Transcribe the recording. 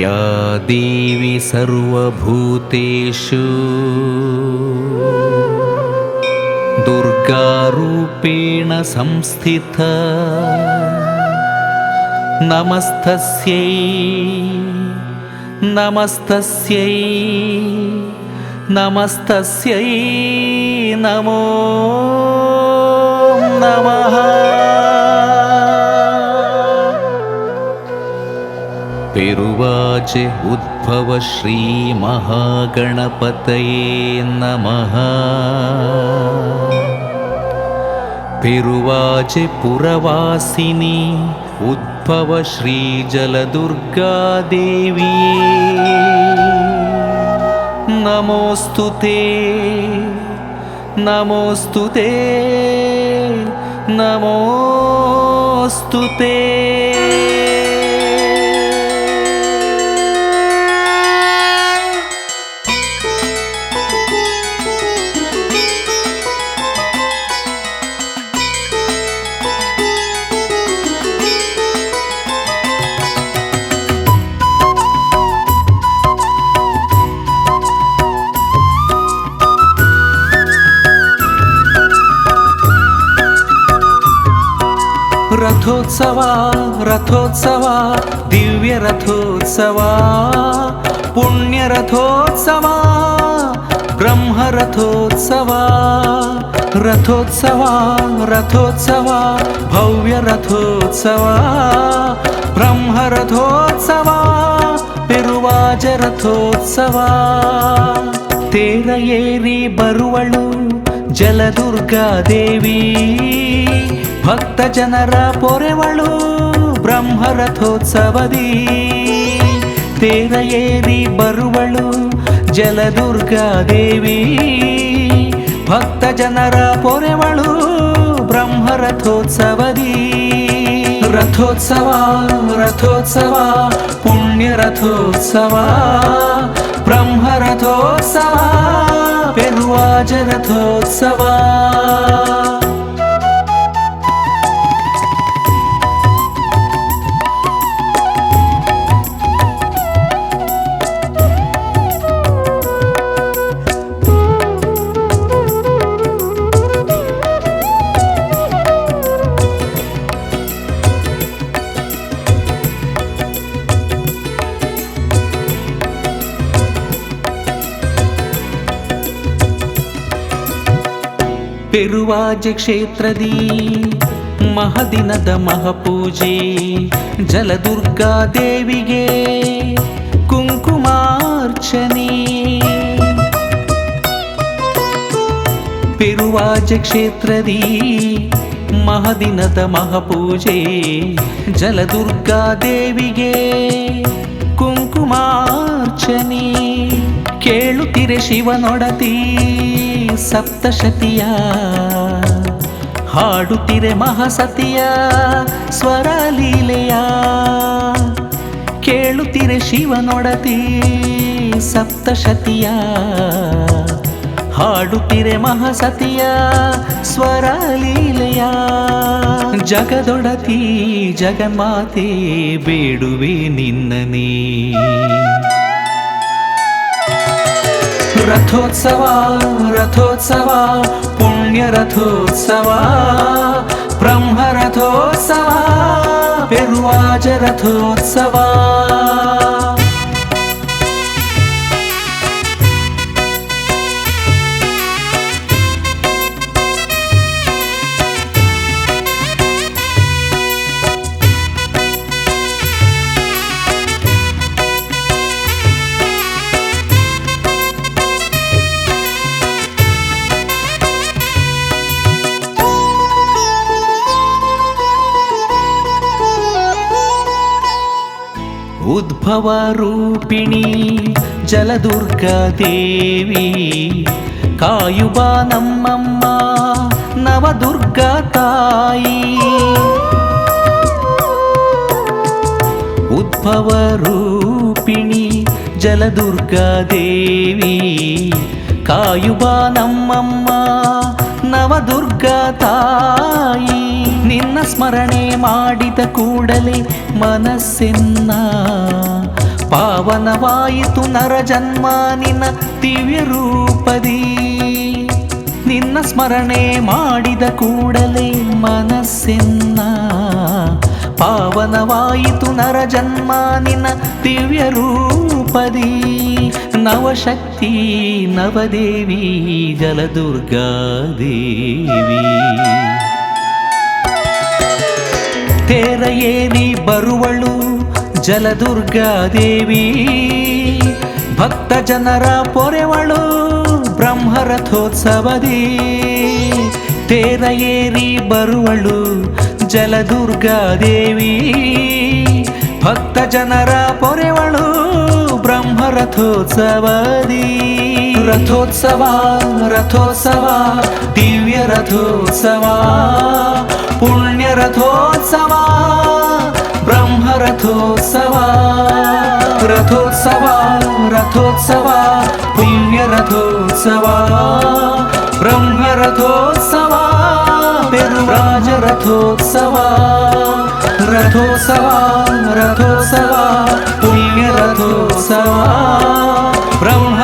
या देवी सर्वभूतेषु। दुर्गारूपेण संस्थिता। नमस्तस्यै नमस्तस्यै नमस्तस्यै नमो नमः पेरुवाचे उद्भव श्रीमहागणपतये नमः। पेरुवाचे पुरवासिनी उद्भव श्रीजलदुर्गादेवी नमोऽस्तु ते नमोऽस्तु ते नमोऽस्तु ते ರಥೋತ್ಸವ ರಥೋತ್ಸವ ದಿವ್ಯ ರಥೋತ್ಸವ ಪುಣ್ಯ ರಥೋತ್ಸವ ಬ್ರಹ್ಮ ರಥೋತ್ಸವ ರಥೋತ್ಸವ ರಥೋತ್ಸವ ಭವ್ಯ ರಥೋತ್ಸವ ಬ್ರಹ್ಮ ರಥೋತ್ಸವ ಪೆರುವಾಜ ರಥೋತ್ಸವ ತೇರ ಏರಿ ಬರುವಳು ಜಲದುರ್ಗಾ ದೇವಿ ಭಕ್ತ ಜನರ ಪೊರೆವಳು ಬ್ರಹ್ಮ ರಥೋತ್ಸವದಿ ತೇರ ಏರಿ ಬರುವಳು ಜಲದುರ್ಗಾ ದೇವಿ ಭಕ್ತ ಜನರ ಪೊರೆವಳು ಬ್ರಹ್ಮ ರಥೋತ್ಸವದಿ ರಥೋತ್ಸವ ರಥೋತ್ಸವ ಪುಣ್ಯ ರಥೋತ್ಸವ ಬ್ರಹ್ಮ ರಥೋತ್ಸವ ಪೆರುವಾಜ ರಥೋತ್ಸವ ಪೆರುವಾಜ ಕ್ಷೇತ್ರದಿ, ಮಹದಿನದ ಮಹಪೂಜೆ, ಜಲದುರ್ಗಾ ದೇವಿಗೆ ಕುಂಕುಮಾರ್ಚನೆ. ಪೆರುವಾಜ ಕ್ಷೇತ್ರದಿ, ಮಹದಿನದ ಮಹಪೂಜೆ, ಜಲದುರ್ಗಾ ದೇವಿಗೆ ಕುಂಕುಮಾರ್ಚನೆ. ಕೇಳುತ್ತಿರೆ ಶಿವನೊಡತಿ ಸಪ್ತಶತಿಯ. ಹಾಡುತ್ತಿರೆ ಮಹಾಸತಿಯ ಸ್ವರ ಲೀಲೆಯ ಕೇಳುತ್ತಿರೆ ಶಿವನೊಡತಿ ಸಪ್ತಶತಿಯ. ಹಾಡುತ್ತಿರೆ ಮಹಾಸತಿಯ ಸ್ವರಲೀಲೆಯ. ಜಗದೊಡತಿ ಜಗನ್ಮಾತೆ ಬೇಡುವೆ ನಿನ್ನನೇ रथोत्सवा रथोत्सवा पुण्यरथोत्सवा ब्रह्मरथोत्सवा पेरुवाज रथोत्सवा. उद्भवरूपिणी जलदुर्गादेवी कायुबानम्मम्मा नवदुर्गातायी उद्भवरूपिणी जलदुर्गादेवी कायुबानम्मम्मा ನಮ್ಮಮ್ಮ ನವದುರ್ಗಾ ತಾಯಿ, ನಿನ್ನ ಸ್ಮರಣೆ ಮಾಡಿದ ಕೂಡಲೇ ಮನಸ್ಸಿನ್ನ ಪಾವನವಾಯಿತು ನರ ಜನ್ಮ ನಿನ್ನ ದಿವ್ಯ ರೂಪದಿ. ನಿನ್ನ ಸ್ಮರಣೆ ಮಾಡಿದ ಕೂಡಲೇ ಮನಸ್ಸಿನ್ನ ಪಾವನವಾಯಿತು ನರ ಜನ್ಮ ನಿನ್ನ ದಿವ್ಯ ರೂಪದಿ. ನವಶಕ್ತಿ ನವದೇವಿ ಜಲದುರ್ಗಾ ದೇವಿ ತೇರ ಏರಿ ಬರುವಳು ಜಲದುರ್ಗಾದೇವಿ ಭಕ್ತ ಜನರ ಪೊರೆವಳು ಬ್ರಹ್ಮರಥೋತ್ಸವದಿ ತೇರ ಏರಿ ಬರುವಳು ಜಲದುರ್ಗಾದೇವಿ ಭಕ್ತ ಜನರ ಪೊರೆವಳು रथोत्सवा रथोत्सवा रथोत्सवा दिव्य रथोत्सवा पुण्यरथोत्सवा ब्रह्मरथोत्सवा रथोत्सवा. रथोत्सवा पुण्यरथोत्सवा ब्रह्मरथोत्सवा रथोत्सवा. రథోత్సవా రథోత్సవా పుణ్యరథోత్సవా బ్రహ్మ